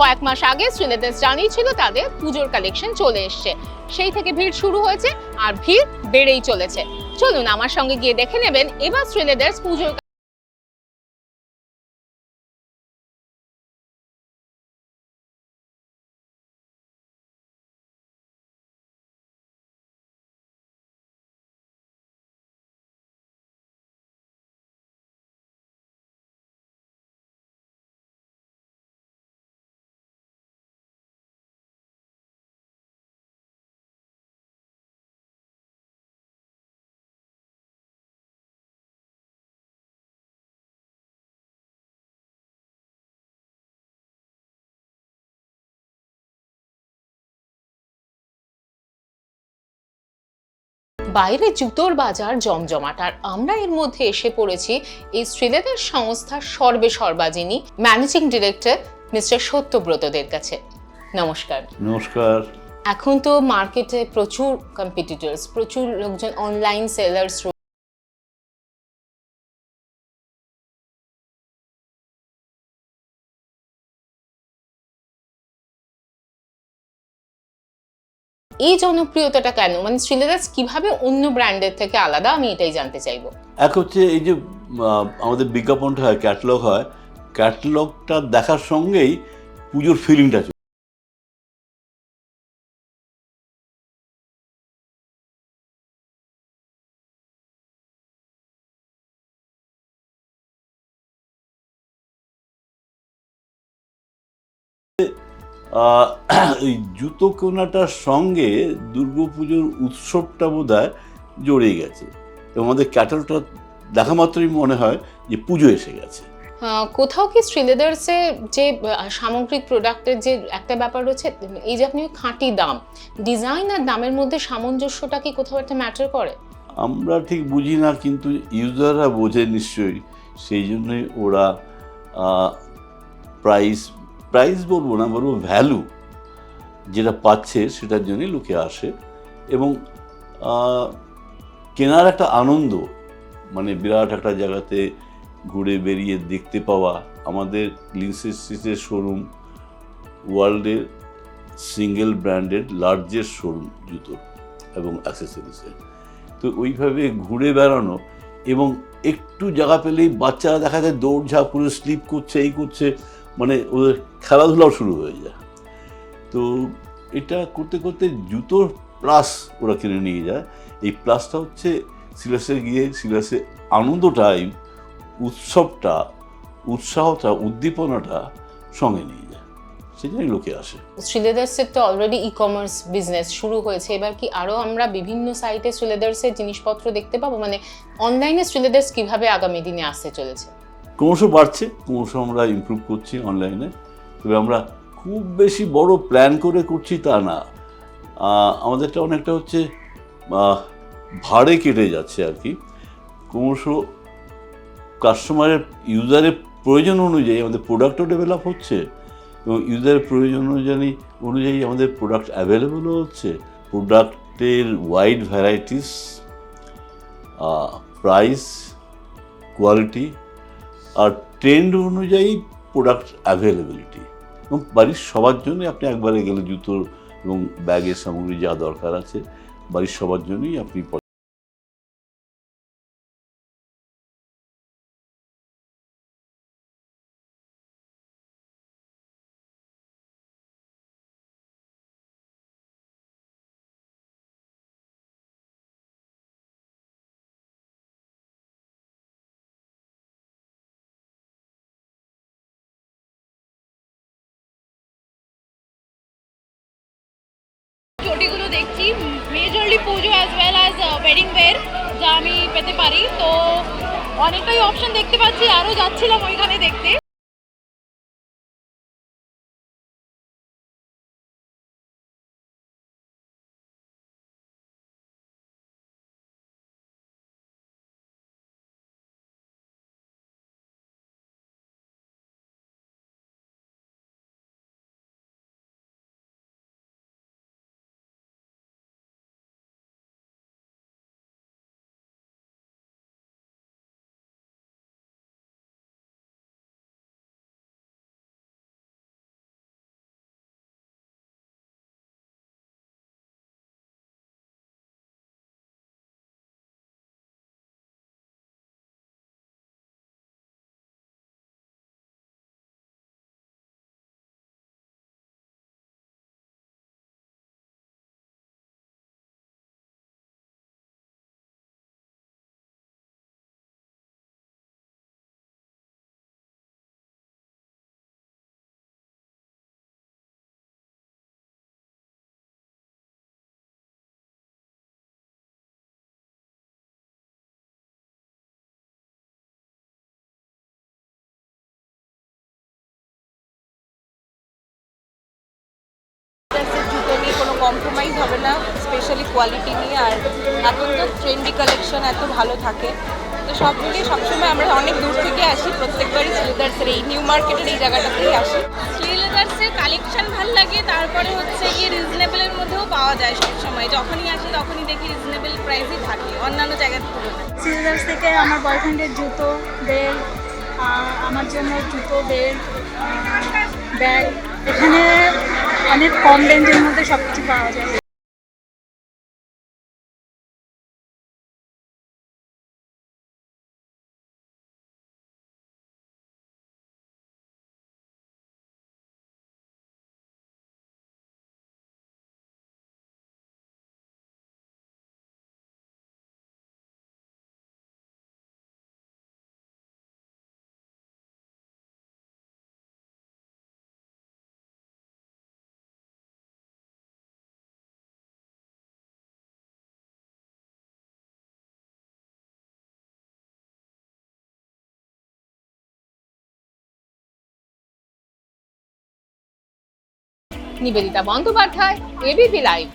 কয়েক মাস আগে শ্রীলেদার্স জানিয়েছিল তাদের পুজোর কালেকশন চলে এসছে। সেই থেকে ভিড় শুরু হয়েছে আর ভিড় বেড়েই চলেছে। চলুন আমার সঙ্গে গিয়ে দেখে নেবেন, এবার শ্রীলেদার্স পুজোর বাইরে জুতোর বাজার জমজমাট। আর আমরা এর মধ্যে এসে পড়েছি এই শ্রীলেদার সংস্থার সর্বে সর্বাজিনী ম্যানেজিং ডিরেক্টর মিস্টার সত্যব্রতদের কাছে। নমস্কার। নমস্কার। এখন তো মার্কেটে প্রচুর কম্পিটিটর্স প্রচুর লোকজন অনলাইন সেলার্স এই জনপ্রিয়তাটা কেন? মানে শ্রীলেদার্স কীভাবে অন্য ব্র্যান্ডের থেকে আলাদা? আমি এটাই জানতে চাইব। এক হচ্ছে এই যে আমাদের বিজ্ঞাপনটা হয়, ক্যাটলগ হয়। ক্যাটলগটা দেখার সঙ্গেই পুজোর ফিলিংটা এই জুতো কেনাটার সঙ্গে দুর্গাপুজোর উৎসবটা বোধ হয় জড়িয়ে গেছে। এবং আমাদের ক্যাটালগটা দেখা মাত্রই মনে হয় যে পুজো এসে গেছে। কোথাও কি শ্রীলেদার্সে যে সামগ্রিক প্রোডাক্টের যে একটা ব্যাপার রয়েছে এই যে আপনি খাঁটি দাম ডিজাইন আর দামের মধ্যে সামঞ্জস্যটা কি কোথাও একটা ম্যাটার করে? আমরা ঠিক বুঝি না কিন্তু ইউজাররা বোঝে নিশ্চয়ই। সেই জন্যই ওরা প্রাইস প্রাইস বলব না বলব ভ্যালু যেটা পাচ্ছে সেটার জন্যই লোকে আসে এবং কেনার একটা আনন্দ মানে বিরাট একটা জায়গাতে ঘুরে বেরিয়ে দেখতে পাওয়া, আমাদের লিন্সেসিসের শোরুম ওয়ার্ল্ডের সিঙ্গেল ব্র্যান্ডেড লার্জেস্ট শোরুম জুতো এবং অ্যাক্সেসরিজের তো ওইভাবে ঘুরে বেড়ানো এবং একটু জায়গা পেলেই বাচ্চারা দেখা যায় দৌড়ঝাঁপ করে স্লিপ করছে, এই করছে মানে ওদের খেলাধুলাও শুরু হয়ে যায়। তো এটা করতে করতে জুতোর প্লাস ওরা কিনে নিয়ে যায়। এই প্লাসটা হচ্ছে সিলাসে গিয়ে সিলাসে আনন্দটাই উৎসবটা, উৎসাহটা, উদ্দীপনাটা সঙ্গে নিয়ে যায়। জন্যই লোকে আসে। শ্রীলেদার্সের তো অলরেডি ই কমার্স বিজনেস শুরু হয়েছে। এবার কি আরও আমরা বিভিন্ন সাইটে শ্রীলেদার্সের জিনিসপত্র দেখতে পাবো? মানে অনলাইনে শ্রীলেদার্স কীভাবে আগামী দিনে আসতে চলেছে? ক্রমশ বাড়ছে, ক্রমশ আমরা ইমপ্রুভ করছি অনলাইনে তবে আমরা খুব বেশি বড় প্ল্যান করে করছি তা না। আমাদেরটা অনেকটা হচ্ছে ভাড়ে কেটে যাচ্ছে আর কি। ক্রমশ কাস্টমারের ইউজারের প্রয়োজন অনুযায়ী আমাদের প্রোডাক্টও ডেভেলপ হচ্ছে এবং ইউজারের প্রয়োজন অনুযায়ী অনুযায়ী আমাদের প্রোডাক্ট অ্যাভেলেবলও হচ্ছে। প্রোডাক্টের ওয়াইড ভ্যারাইটিস প্রাইস কোয়ালিটি আর ট্রেন্ড অনুযায়ী প্রোডাক্ট অ্যাভেলেবিলিটি এবং বাড়ির সবার জন্যই আপনি একবারে গেলে জুতো এবং ব্যাগের সামগ্রী যা দরকার আছে, বাড়ির সবার জন্যই আপনি প- চটিগুলো majorly Pujo as well as wedding wear যা আমি পেতে পারি। তো অনেকটাই অপশন দেখতে পাচ্ছি, আরও যাচ্ছিলাম ওইখানে। কম্প্রোমাইজ হবে না স্পেশালি কোয়ালিটি নিয়ে আর এখন তো ট্রেন্ডি কালেকশন এত ভালো থাকে। তো সব মিলিয়ে সবসময় আমরা অনেক দূর থেকে আসি প্রত্যেকবারই শ্রীদার্সের এই নিউ মার্কেটের এই জায়গাটাতেই আসি। শ্রী লেদার্সের কালেকশন ভালো লাগে তারপরে হচ্ছে গিয়ে রিজনেবলের মধ্যেও পাওয়া যায় সব সময় যখনই আসি তখনই দেখি রিজনেবল প্রাইসই থাকে অন্যান্য জায়গার তুলনায়। সিজার্স থেকে আমার বয়ফ্রেন্ডের জুতো বেল্ট আমার জন্য জুতো বেল্ট ব্যাগ এখানে অনেক কম রেঞ্জের মধ্যে সব কিছু পাওয়া যায়। Nivedita Bandyopadhyay ABP live